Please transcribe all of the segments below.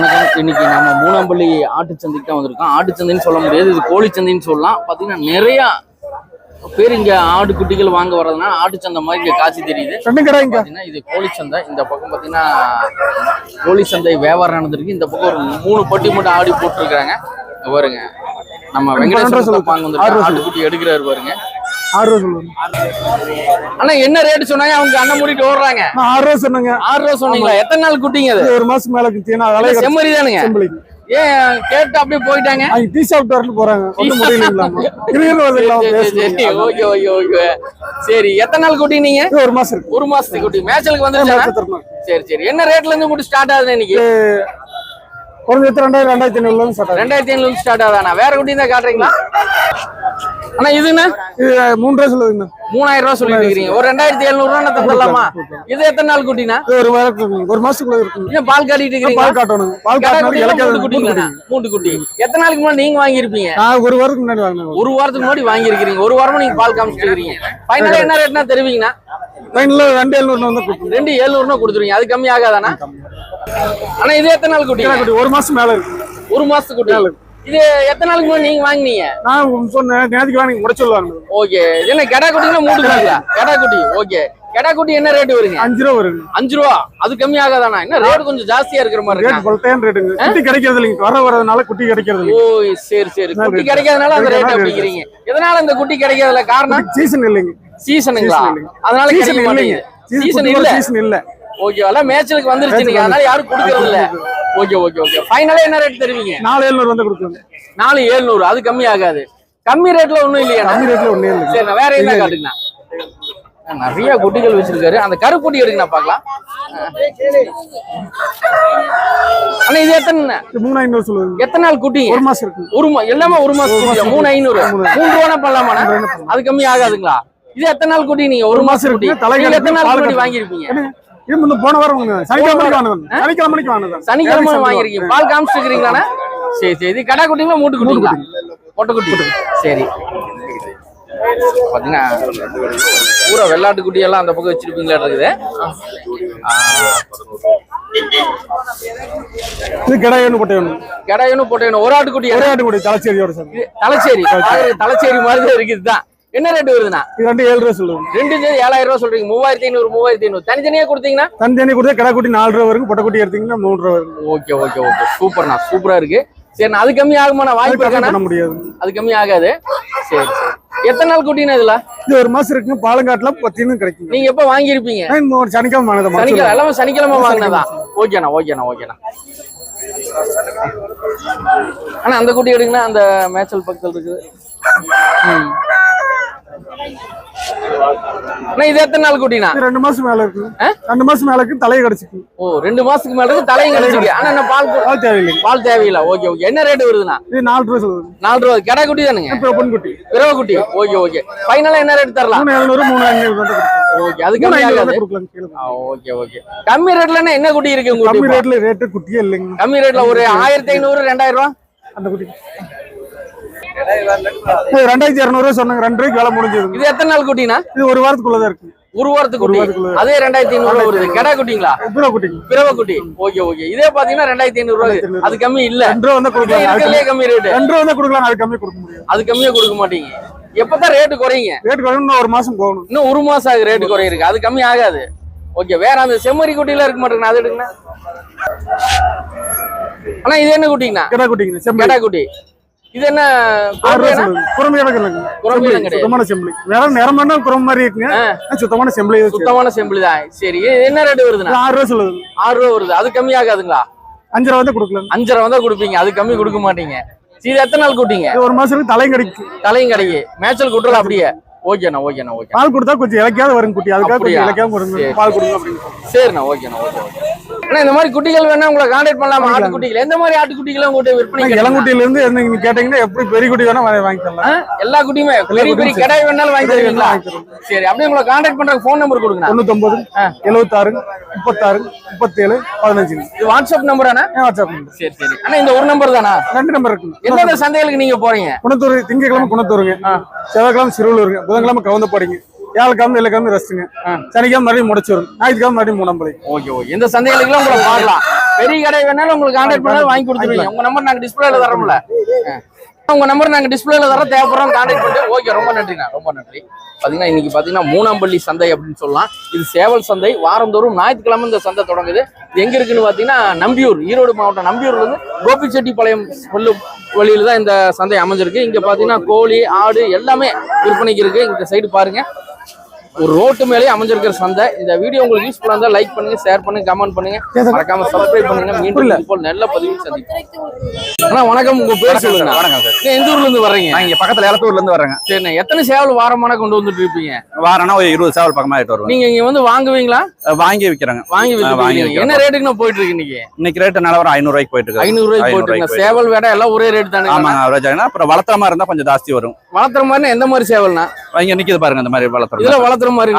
வணக்கம். இன்னைக்கு நம்ம மூணாம்பள்ளி ஆட்டுச்சந்தைக்கு தான் வந்திருக்கோம். ஆட்டுச்சந்தைன்னு சொல்ல முடியாது இது கோழிச்சந்தைன்னு சொல்லலாம். பார்த்தீங்கன்னா நிறைய பேர் இங்க ஆடு குட்டிகள் வாங்க வர்றதுனால ஆட்டுச்சந்தை மாதிரி இங்க காட்சி தெரியுது. பார்த்தீங்கன்னா இது கோழிச்சந்தை. இந்த பக்கம் பார்த்தீங்கன்னா கோழிச்சந்தை வியாபாரம் நடந்திருக்கு. இந்த பக்கம் ஒரு மூணு பட்டி மட்டும் ஆடி போட்டிருக்காங்க இங்க பாருங்க. நம்ம வெங்கடேஸ்வர பாங்க வந்து ஆட்டுக்குட்டி எடுக்கிறாரு பாருங்க. ஆறு ரூபா சொல்லுங்க. ஆனா என்ன ரேட் சொன்னாங்க? அவங்க அண்ணன் மூடிட்டு ஓடுறாங்க. ஆறு ரூபா சொன்னேங்க. ஆறு ரூபா சொன்னீங்களா? எத்தனை நாள் குட்டிங்க அது? ஒரு மாசம் மேல குத்தினா அதெல்லாம் செம்மறி தானுங்க. ஏன் கேட்டு அப்படியே போயிட்டாங்க? அவங்க டீ சாப்பிட்டு வரணும் போறாங்க. ஒன்றும் சரி, எத்தனை நாள் குட்டி நீங்க? இது ஒரு மாசம் ஒரு மாசத்துக்கு குட்டி. மேட்சலுக்கு தரணும் சரி சரி. என்ன ரேட்ல இருந்து குட்டி ஸ்டார்ட் ஆகுது இன்னைக்கு? குறைஞ்சது ரெண்டாயிரம் ரெண்டாயிரத்தி ஐநூறுல ஸ்டார்ட் ரெண்டாயிரத்தி ஐநூறு ஸ்டார்ட் ஆகுதாண்ணா? வேற குட்டி தான் காட்டுறீங்களா? அண்ணா இதுண்ணா? இது மூணு ரூபா மூணாயிரம் ரூபா சொல்லிட்டு இருக்கீங்க ஒரு ரெண்டாயிரத்தி எழுநூறு ரூபா தந்துடலாமா இது எத்தனை நாள் குட்டினா ஒரு ஒரு மாசத்துக்குள்ள இருக்குங்க இன்னும் பால் காட்டிட்டு இருக்கீங்க பால் காட்டணும்? பால் கடா காட்டினா குட்டினா இலக்காத மூட்டு குட்டிங்களா மூட்டு குட்டி. எத்தனை நாளைக்கு முன்னாடி நீங்க வாங்கியிருப்பீங்க? நான் ஒரு வாரத்துக்கு முன்னாடி வாங்கினேன். ஒரு வாரத்துக்கு முன்னாடி வாங்கியிருக்கிறீங்க. ஒரு வாரமா நீங்க பால் காமிச்சிருக்கீங்க ஃபைனலா என்ன ரேட்னா தெரிவிங்கண்ணா? லைன்ல ரெண்டு எழுநூறுல வந்து ரெண்டு ஏழுநூறுனா கொடுத்துருவீங்க. அது கம்மி ஆகாதாண்ணா ஆனா இது எத்தனை நாள் குட்டி? ஒரு மாசம் மேல இருக்கு. ஒரு மாசத்துக்கு குட்டி. இது எத்தனை நாளுக்கு முன்னாடி நீங்க வாங்குனீங்க? நான் சொன்னேன் நேற்றுக்கு வாங்கி முடிச்சு சொல்லுவாங்க ஓகே. என்ன கெடா குட்டினா மூட்டு குட்டிங்களா? கெடா குட்டி. ஓகே. கெடா குட்டி என்ன ரேட் வருங்க? அஞ்சு ரூபா வருங்க. அஞ்சு ரூபா? அது கம்மி ஆகாதாண்ணா என்ன ரேட் கொஞ்சம் ஜாஸ்தியா இருக்கிற மாதிரி ரேட் ரேட்டுங்க குட்டி கிடைக்கிறது இல்லைங்க. வர வரதுனால குட்டி கிடைக்கிறது ஓ சரி சரி. குட்டி? கிடைக்காதனால அந்த ரேட் அப்படிங்கிறீங்க. எதனால இந்த குட்டி கிடைக்காதல காரணம்? சீசன் இல்லைங்க. சீசனுங்களா. அதனால சீசன் இல்லைங்க. சீசன் இல்ல. சீசன் இல்ல. ஓகே எல்லாம் மேட்சுக்கு வந்துருச்சு நீங்க. அதனால யாரும் கொடுக்கறது இல்ல. ஓகே ஓகே ஓகே ஃபைனலா என்ன ரேட் தருவீங்க? நாலு எழுநூறு வந்து கொடுக்குறாங்க நாலு ஏழுநூறு அது கம்மி ஆகாது. கம்மி ரேட்ல ஒண்ணும் இல்லையா? கம்மி ரேட்ல ஒண்ணே இல்லை சரி வேற என்ன காட்டுங்கண்ணா? நிறைய குட்டிகள் வச்சிருக்காரு. அந்த கருப்புட்டி எடுங்க நான் பார்க்கலாம் அண்ணா இது எத்தனை மூணு ஐநூறு சொல்லுவாங்க. எத்தனை நாள் குட்டிங்க ஒரு மாசம் இருக்கு. ஒரு எல்லாமே ஒரு மாசம் மூணு ஐநூறு. மூணு ரூபா பண்ணலாமாண்ணா? அது கம்மி ஆகாதுங்களா? இது எத்தனை நாள் குட்டி நீங்க? ஒரு மாசம் குட்டி. நீங்க எத்தனை நாள் குட்டி முன்ன போன வாரம். சனிக்கிழமை சனிக்கிழமை வாங்கிருக்கீங்க பால் காமிச்சிருக்கீங்களாண்ணா சரி சரி. இது கடா குட்டிங்களா மூட்டு குட்டிங்களா? பொட்டை குட்டி. சரி. பூரா வெள்ளாட்டு குட்டி எல்லாம் அந்த பக்கம் வச்சிருப்பீங்களா இருக்குது. இது கிடாயின்னு போட்டு வேணும். கெடாயனும் பொட்டையனும் ஒரு ஆட்டு குட்டி ஒரே ஆட்டு கூட தலைச்சேரியோட தலைச்சேரி. தலைச்சேரி. மாதிரி இருக்குது தான் என்ன ரேட் வருதுண்ணா? இது ரெண்டு ஏழு ரூபா சொல்லுவாங்க ரெண்டு இது ஏழாயிரம் ரூபாய் சொல்றீங்க. மூவாயிரத்தி ஐநூறு மூவாயிரத்தி ஐநூறு. தனித்தனியா கொடுத்தீங்கன்னா? தனித்தனி கொடுத்தா கடை குட்டி நாலு ரூபா வரும் பொட்டை குட்டி எடுத்தீங்கன்னா மூணு ரூபா வரும் ஓகே ஓகே ஓகே. சூப்பர்ண்ணா. சூப்பரா இருக்கு. சரி அது கம்மி ஆகுமாண்ணா? வாய்ப்பு இருக்காண்ணா? பண்ண முடியாது. அது கம்மி ஆகாது. சரி சரி. எத்தனை நாள் குட்டினா இதுல? இது ஒரு மாசம் இருக்குங்க. பாலங்காட்டுல பத்தின்னு கிடைக்குங்க. நீங்க எப்ப வாங்கியிருப்பீங்க? ஒரு சனிக்கிழமை சனிக்கிழமை எல்லாமே சனிக்கிழமை வாங்கினதா? ஓகேண்ணா ஓகேண்ணா ஓகேண்ணா. அண்ணா அந்த குட்டி எடுங்கண்ணா. அந்த மேச்சல் பக்கத்தில் இருக்குது. இது எத்தனை நாள் குட்டினா? ரெண்டு மாசம் மேல இருக்கு? ரெண்டு மாசம் மேல இருக்கு தலையை கிடைச்சிக்கு ஓ ரெண்டு மாசத்துக்கு மேல இருக்கு தலையும் கிடைச்சிருக்கு. ஆனா என்ன பால் பால் பால் தேவையில்லை. Okay okay. என்ன ரேட் வருதுண்ணா? இது நாலு ரூபா சொல்லுவாங்க நாலு ரூபா. கடை குட்டி தானுங்க? பொன் குட்டி குட்டி ஓகே ஓகே. ஃபைனலா என்ன ரேட் தரலாம்? மூணு எழுநூறு மூணு ஐநூறு வந்து கொடுக்கலாம். ஓகே அது கம்மி ஆகாது. Okay okay. கம்மி ரேட்ல என்ன குட்டி இருக்கு கம்மி ரேட்ல ரேட்டு குட்டியே இல்லைங்க. கம்மி ரேட்ல ஒரு ஆயிரத்தி ஐநூறு ரெண்டாயிரம் ரூபா? அந்த குட்டி. ரெண்டாயிரத்தி இரநூறுவா சொன்னாங்க. ரெண்டு ரூபாய்க்கு வேலை முடிஞ்சதுங்க இது எத்தனை நாள் குட்டினா? இது ஒரு வாரத்துக்குள்ளதான் இருக்கு. ஒரு வாரத்துக்கு குட்டி. அதே ரெண்டாயிரத்தி ஐநூறு வருது. கடை குட்டிங்களா பிறவ குட்டி. Okay okay. இதே பாத்தீங்கன்னா ரெண்டாயிரத்தி ஐநூறு ரூபா அது கம்மி இல்ல. ரெண்டு ரூபா வந்தா கொடுக்கலாம். கம்மி. கம்மி- ரெண்டு ரூபா வந்தா கொடுக்கலாம். அது கம்மி கொடுக்க அது கம்மியா கொடுக்க மாட்டீங்க. எப்பதான் ரேட்டு குறையுங்க ரேட் குறையும் ஒரு மாசம் போகணும். இன்னும் ஒரு மாசம் ஆகுது ரேட்டு குறையிருக்கு அது கம்மி ஆகாது. ஓகே வேற அந்த செம்மறி குட்டில இருக்க மாட்டேங்கண்ணா அது எடுங்கண்ணா. அண்ணா இது என்ன குட்டிங்கண்ணா? கிடா குட்டிங்க கடா குட்டி இது என்ன ரூபா கிடையாது. சுத்தமான செம்பளி. வேற நிறமான குரம்பு மாதிரி இருக்குங்க. சுத்தமான செம்பளி சுத்தமான செம்பிளி தான். சரி என்ன ரேட் வருதுண்ணா? ஆறு ரூபா சொல்லுது. ஆறு ரூபா வருது. அது கம்மி ஆகாதுங்களா? அஞ்சு ரூபா வந்து கொடுக்கலாம். அஞ்சரை வந்தா கொடுப்பீங்க. அது கம்மி கொடுக்க மாட்டீங்க. சரி இது எத்தனை நாள் கூட்டிங்க? ஒரு மாசத்துக்கு தலையும் கிடைக்கும். தலையும் கிடைக்கு. மேய்ச்சல் குட்டலாம் அப்படியே? ஓகேண்ணா ஓகேண்ணா ஓகே பால் கொடுத்தா கொஞ்சம் இலக்கியாவது வரும் குட்டி. அதுக்காக? கொஞ்சம் கொடுங்க சரி. பால் கொடுங்க சரிண்ணா ஓகேண்ணா ஓகே ஓகே. அண்ணா இந்த மாதிரி குட்டிகள் வேணா உங்களை கான்டாக்ட் பண்ணலாமா? ஆட்டுக்குட்டிகள். எந்த மாதிரி ஆட்டுக்குட்டிகளை உங்கள்கிட்ட விற்பனை? இளங்குட்டியில இருந்து நீங்க கேட்டீங்கன்னா எப்படி பெரிய குட்டி வேணா வாங்கி தரலாம்? எல்லா குட்டியுமே? பெரிய பெரிய கடாய் வேணாலும் வாங்கி தருவீங்களா? சரி அப்படியே உங்களை கான்டாக்ட் பண்ற ஃபோன் நம்பர் கொடுங்க. தொண்ணூத்தொன்பது எழுபத்தாறு முப்பத்தாறு முப்பத்தேழு பதினஞ்சுங்க இது வாட்ஸ்அப் நம்பர் அண்ணா வாட்ஸ்அப் நம்பர் சரி சரி. அண்ணா இந்த ஒரு நம்பர் தானா? ரெண்டு நம்பர் இருக்குங்க. எந்தெந்த சந்தைகளுக்கு நீங்க போறீங்க? குணத்தூர் திங்கக்கிழமை குணத்தூருங்க. செவ்வாய்க்கிழமை சிறுவலூருங்க. புதன்கிழமை கவுந்தப்பாடிங்க. வியாழக்கிழமை வெள்ளிக்கிழமை ரெஸ்ட்டுங்க சனிக்கிழமை மறுபடியும் முடிச்சிடும் ஞாயிற்றுக்கிழமை மறுபடியும் மூணாம்பளை. Okay okay. இந்த சந்தைகளுக்குலாம் உங்களை பார்க்கலாம். பெரிய கடை வேணாலும் உங்களுக்கு கான்டாக்ட் பண்ணாலும் வாங்கி கொடுத்துருவீங்க. உங்க நம்பர் நாங்க டிஸ்பிளேல தரோம்ல. உங்க நம்பர் நாங்க டிஸ்பிளேல தரோம் தேவைப்படுறோம் கான்டாக்ட் பண்ணிட்டு. ஓகே ரொம்ப நன்றிண்ணா ரொம்ப நன்றி. பாத்தீங்கன்னா இன்னைக்கு பாத்தீங்கன்னா மூணாம்பள்ளி சந்தை அப்படின்னு சொல்லலாம். இது சேவல் சந்தை. வாரந்தோறும் ஞாயிற்றுக்கிழமை இந்த சந்தை தொடங்குது. இது எங்க இருக்குன்னு பாத்தீங்கன்னா நம்பியூர் ஈரோடு மாவட்டம் நம்பியூர்ல இருந்து கோபிச்செட்டிப்பாளையம் வழியில தான் இந்த சந்தை அமைஞ்சிருக்கு. இங்க பாத்தீங்கன்னா கோழி ஆடு எல்லாமே விற்பனைக்கு இருக்கு. இந்த சைடு பாருங்க. ஒரு ரோட்டு மேலேயே அமைஞ்சிருக்கிற சந்தை. இந்த வீடியோ உங்களுக்கு யூஸ்ஃபுல்லா இருந்தா லைக் பண்ணுங்க ஷேர் பண்ணுங்க கமெண்ட் பண்ணுங்க. மறக்காம சப்ஸ்கிரைப் பண்ணுங்க. மீண்டும் போல் நல்ல பதிவு சந்திப்போம். அண்ணா வணக்கம். உங்க பேர் சொல்லுங்க. வணக்கம் சார். எந்த ஊர்ல இருந்து வர்றீங்க? நான் இங்க பக்கத்துல எலத்தூர்ல இருந்து வரேங்க சரிண்ணா. எத்தனை சேவல் வாரமான கொண்டு வந்துட்டு இருப்பீங்க? வாரம்னா ஒரு இருபது சேவல் பக்கமா ஆயிட்டு வருவேன். நீங்க இங்க வந்து வாங்குவீங்களா? வாங்கி விற்கிறாங்க வாங்கி வாங்கி. என்ன ரேட்டுக்கு நான் போயிட்டு இருக்கு இன்னைக்கு? இன்னைக்கு ரேட்டு நிலவரம் ஐநூறு ரூபாய்க்கு போயிட்டு இருக்கு. ஐநூறு ரூபாய்க்கு போயிட்டு இருக்கு சேவல் வேடை எல்லாம் ஒரே ரேட் தானே ஆகுனா அப்புறம் வளர்த்துற மாதிரி இருந்தா கொஞ்சம் ஜாஸ்தி வரும். வளர்த்துற மாதிரி எந்த மாதிரி சேவல்னா இங்க நிக்குது பாருங்க இந்த மாதிரி வளர்த்துற வளர்த்துற மாதிரி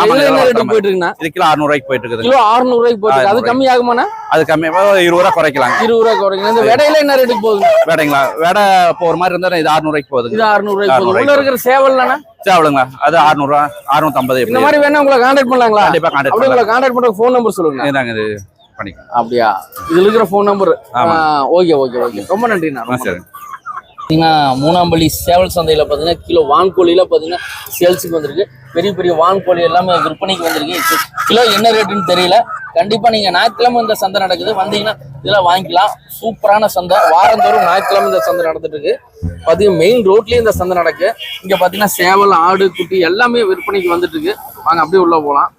போயிட்டு இருக்குண்ணா இது கிலோ அறுநூறு ரூபாய்க்கு போயிட்டு இருக்குது கிலோ 600 ரூபாய்க்கு போயிட்டு. அது 600 கம்மி ஆகுமாண்ணா அது கம்மியா இருபது ரூபா குறைக்கலாம் இருபது ரூபாய் குறைங்க இந்த விடையில என்ன ரேட்டுக்கு போகுது வேடைங்களா? வேடை போற மாதிரி இருந்தா இது அறுநூறு ரூபாய்க்கு போகுது இது 600 ரூபாய்க்கு போகுது. 600 உள்ள இருக்கிற சேவல்னா சேவலுங்களா அது அறுநூறு ரூபா அறுநூத்தி ஐம்பது இந்த மாதிரி வேணா உங்களை கான்டாக்ட் பண்ணலாங்களா? கண்டிப்பா கான்டாக்ட் அப்படியே உங்களை கான்டாக்ட் பண்ற ஃபோன் நம்பர் சொல்லுங்க. பண்ணலாம் இது பண்ணிக்கலாம். அப்படியா? இதுல இருக்கிற phone number. Okay okay okay. ரொம்ப நன்றிண்ணா சரி பார்த்தீங்கன்னா மூணாம்பள்ளி சேவல் சந்தையில் பார்த்தீங்கன்னா கிலோ வான்கோழியில் பார்த்தீங்கன்னா சேல்ஸுக்கு வந்திருக்கு. பெரிய பெரிய வான்கோழி எல்லாமே விற்பனைக்கு வந்திருக்கு. கிலோ என்ன ரேட்டுன்னு தெரியல. கண்டிப்பாக நீங்கள் ஞாயிற்றுக்கிழமை இந்த சந்தை நடக்குது. வந்தீங்கன்னா இதெல்லாம் வாங்கிக்கலாம். சூப்பரான சந்தை. வாரந்தோறும் ஞாயிற்றுக்கிழமை இந்த சந்தை நடந்துட்டு இருக்கு. பார்த்தீங்கன்னா மெயின் ரோட்லேயே இந்த சந்தை நடக்கு. இங்கே பார்த்தீங்கன்னா சேவல் ஆடு குட்டி எல்லாமே விற்பனைக்கு வந்துட்டு இருக்கு. வாங்க அப்படியே உள்ள போகலாம்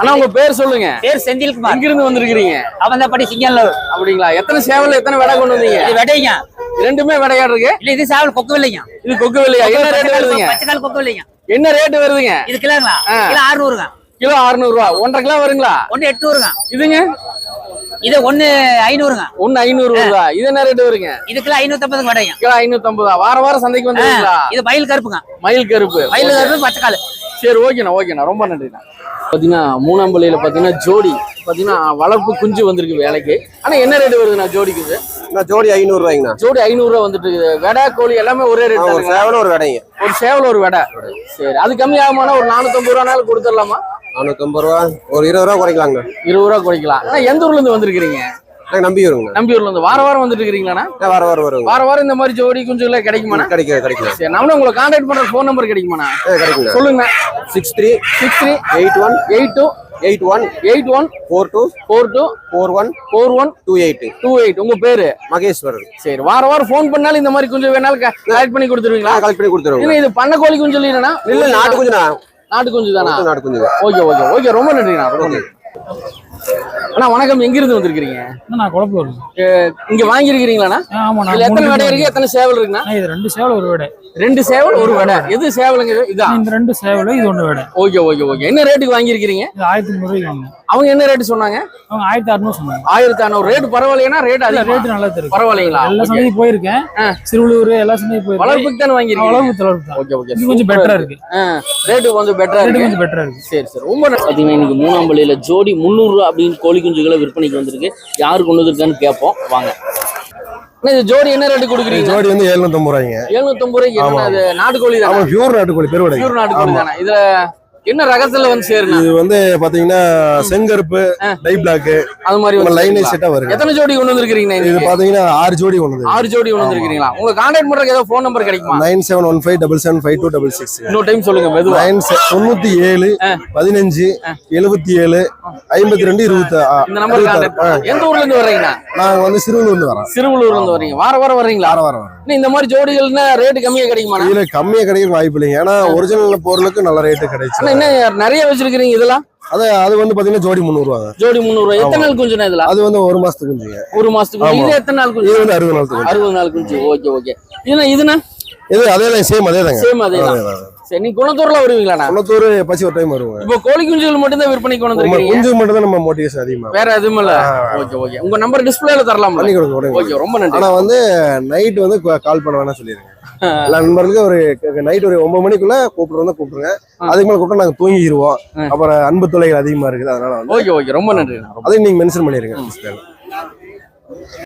அண்ணா உங்க பேர் சொல்லுங்க. பேர் செந்தில்குமார். எங்கிருந்து வந்திருக்கிறீங்க? அவன் தான் படி சிங்கல்லூர் அப்படிங்களா? எத்தனை சேவல் எத்தனை விடை கொண்டு வந்தீங்க? விடைங்க. ரெண்டுமே விடையாடு இருக்கு. இல்ல இது சேவல் கொக்கு இல்லைங்க இது கொக்கு வெள்ளையா என்ன ரேட் வருதுங்க? பச்சைக்கால் கொக்கு இல்லைங்க என்ன ரேட் வருதுங்க? இது கிலோங்களா. கிலோ அறுநூறுங்க. கிலோ 600 ரூபா ஒன்றரை கிலோ வருங்களா? ஒன்னு எட்நூறுங்க. இதுங்க? இது ஒன்னு ஐநூறுங்க. ஒன்னு ஐநூறு ரூபா இது என்ன ரேட் வருங்க இது கிலோ ஐநூத்தம்பதுக்கு விடைங்க. கிலோ ஐநூத்தி ஐம்பதா வார வாரம் சந்தைக்கு வந்துருங்களா இது மயில் கருப்புங்க. மயில் கருப்பு. மயில் கருப்பு பச்சைக்கால். சரி ஓகேண்ணா ஓகேண்ணா. ரொம்ப நன்றிண்ணா. பாத்தீங்கன்னா மூணாம்பள்ளியில பாத்தீங்கன்னா ஜோடி. பாத்தீங்கன்னா வளர்ப்பு குஞ்சு வந்திருக்கு வேலைக்கு. ஆனா என்ன ரேட் வருதுண்ணா ஜோடி குஞ்சு ஜோடி ஐநூறு ரூபாய்ங்கண்ணா ஜோடி ஐநூறு ரூபா வந்துட்டு இருக்குது வெடை கோழி எல்லாமே ஒரே ரேட் ஒரு சேவல ஒரு விடைங்க ஒரு சேவல் ஒரு வெடை. சரி அது கம்மி ஆகுமானா ஒரு நானூத்தம்பது ரூபானாலும் கொடுத்துடலாமா? நானூத்தம்பது ரூபா ஒரு இருபது ரூபா குறைக்கலாங்க இருபது ரூபா குறைக்கலாம். ஆனா எந்த ஊர்ல இருந்து வந்திருக்கிறீங்க? நாங்கள் நம்பி வருங்கண்ணா நம்பியூர்ல இருந்து வார வாரம் வந்துட்டு வர வர வருங்க வார வாரம் இந்த மாதிரி ஜோடி குஞ்சுகளை கிடைக்குமாண்ணா? கிடைக்கும் கிடைக்கும் சரி நம்மளும் உங்களை கான்டாக்ட் பண்ற ஃபோன் நம்பர் கிடைக்குமாண்ணா? ஆ கிடைக்குங்க. சொல்லுங்க six three six three eight one eight two eight one eight one four two four two four one four one two eight two eight உங்க பேரு? மகேஸ்வரன். சரி வார வாரம் ஃபோன் பண்ணாலும் இந்த மாதிரி குஞ்சு வேணாலும் கலெக்ட் பண்ணி கொடுத்துருவீங்களா? கலெக்ட் பண்ணி கொடுத்துருவோங்க இல்ல இது பண்ண கோழி குஞ்சு இல்லைன்னா இல்ல நாட்டு குஞ்சுண்ணா. நாட்டு குஞ்சு தானா நாட்டு குஞ்சுங்க ஓகே ஓகே ஓகே ரொம்ப நன்றிண்ணா ரொம்ப நன்றி. அண்ணா வணக்கம். எங்க இருந்து வந்திருக்கிறீங்க நான் குழப்பம் இங்க வாங்கியிருக்கிறீங்களாண்ணா? ஆமா எத்தனை வடை இருக்கு? எத்தனை சேவல் இருக்குண்ணா? இது ரெண்டு சேவல் ஒரு விடை. ரெண்டு சேவல் ஒரு வடை. எது சேவலுங்க? இது? இதான் இந்த ரெண்டு சேவல் இது ஒன்று விடை. Okay okay okay. என்ன ரேட்டுக்கு வாங்கியிருக்கிறீங்க? இது ஆயிரத்தி வாங்கினேன். அவங்க என்ன ரேட் சொன்னாங்க? அவங்க ஆயிரத்தி அறுநூறு சொன்னாங்க. ஆயிரத்தி அறநூறு. ரேட் பரவாயில்லையா ரேட் அதிகம்? ரேட்டு நல்லா தெரியும் பரவாயில்லைங்களா? எல்லா. சந்தையும் போயிருக்கேன். சிறுவலூர் எல்லா சந்தையும் போயிருக்கேன். வளர்ப்புக்கு தானே வாங்கியிருக்கீங்க? வளர்ப்பு வளர்ப்பு தான். Okay okay. இது கொஞ்சம் பெட்டரா இருக்கு. ரேட்டு கொஞ்சம் பெட்டரா இருக்கு. கொஞ்சம் பெட்டரா இருக்கு. சரி சரி. ரொம்ப நன்றி. பாத்தீங்கன்னா இன்னைக்கு மூணாம்பள்ளியில ஜோடி முந்நூறு அப்படின்னு கோழி குஞ்சுகளை விற்பனைக்கு வந்திருக்கு. யாரு கொண்டு வந்திருக்கான்னு கேட்போம். வாங்க. இது ஜோடி என்ன ரேட்டு கொடுக்குறீங்க? ஜோடி வந்து எழுநூத்தம்பது ரூபாய்ங்க. எழுநூத்தம்பது ரூபாய்க்கு நாட்டுக்கோழி தானே? பியூர் நாட்டுக்கோழி பெருவடை. பியூர் நாட்டுக்கோழி. தானே? இதுல என்ன ரகத்துல வந்து சேருண்ணா இது வந்து பாத்தீங்கன்னா செங்கருப்பு டை பிளாக் அது மாதிரி வந்து லைனே? செட்டா வருங்க. எத்தனை ஜோடி கொண்டு வந்திருக்கீங்க இது? பாத்தீங்கன்னா ஆறு ஜோடி ஒன்று ஆறு ஜோடி கொண்டு வந்திருக்கீங்களா உங்க கான்டாக்ட் பண்றதுக்கு ஏதோ ஃபோன் நம்பர் கிடைக்குமா? Nine seven one five double seven five two double six இன்னொரு டைம் சொல்லுங்க மெதுவா. நைன் தொண்ணூத்தி ஏழு பதினஞ்சு எழுபத்தி ஏழு ஐம்பத்தி ரெண்டு இருபத்தி இந்த நம்பர் எந்த ஊர்ல இருந்து வர்றீங்கண்ணா நாங்க வந்து சிறுவலூர்ல வரோம் சிறுவலூர்ல இருந்து வர்றீங்க. வார வாரம் வர்றீங்களா? வார வாரம் இந்த மாதிரி ஜோடிகள்னா ரேட் கம்மியா கிடைக்குமா இதுல கம்மியா கிடைக்க வாய்ப்பு இல்லைங்க. ஏன்னா ஒரிஜினல் பொருளுக்கு நல்ல ரேட்டு கிடைச்சு. என்ன நிறைய வச்சிருக்கீங்க இதெல்லாம்? அது அது வந்து பாத்தீங்கன்னா ஜோடி முந்நூறு ரூபாங்க ஜோடி முந்நூறு ரூபாய். எத்தனை நாள் குஞ்சுனா இதுல அது வந்து ஒரு மாசத்துக்கு குஞ்சுங்க. ஒரு மாசத்துக்கு. இது எத்தனை நாள் இது குஞ்சு வந்து அறுபது நாள் அறுபது நாள் குஞ்சு. Okay okay. இதுனா இதுனா இது அதே தான் சேம் அதே தாங்க. சேம் அதே தான். சரி நீ குணத்தூர்ல வருவீங்களாண்ணா? குளத்தூர் பச்சி ஒரு டைம் வருவாங்க இப்போ கோழி குஞ்சுகள் மட்டும் தான் விற்பனைக்கு கொண்டு வந்திருக்கீங்க? குஞ்சு மட்டும் தான் நம்ம மோட்டிவேஷன் அதிகமா. வேற எதுவும் இல்ல? Okay okay. உங்க நம்பர் டிஸ்பிளேல தரலாம்ல? பண்ணி கொடுங்க ஓகே ரொம்ப நன்றி. ஆனா வந்து நைட் வந்து கால் பண்ண வேணாம் சொல்லிருங்க. எல்லா நண்பர்களுக்கும் ஒரு நைட் ஒரு ஒன்பது மணிக்குள்ள கூப்பிடுறோம் கூப்பிடுங்க அதுக்கு மேல கூப்பிட்டா நாங்க தூங்கிடுவோம் அப்புறம் அன்பு தொலைகள் அதிகமா இருக்குது அதனால ஓகே ஓகே. ரொம்ப நன்றி அதையும் நீங்க மென்ஷன் பண்ணிருங்க.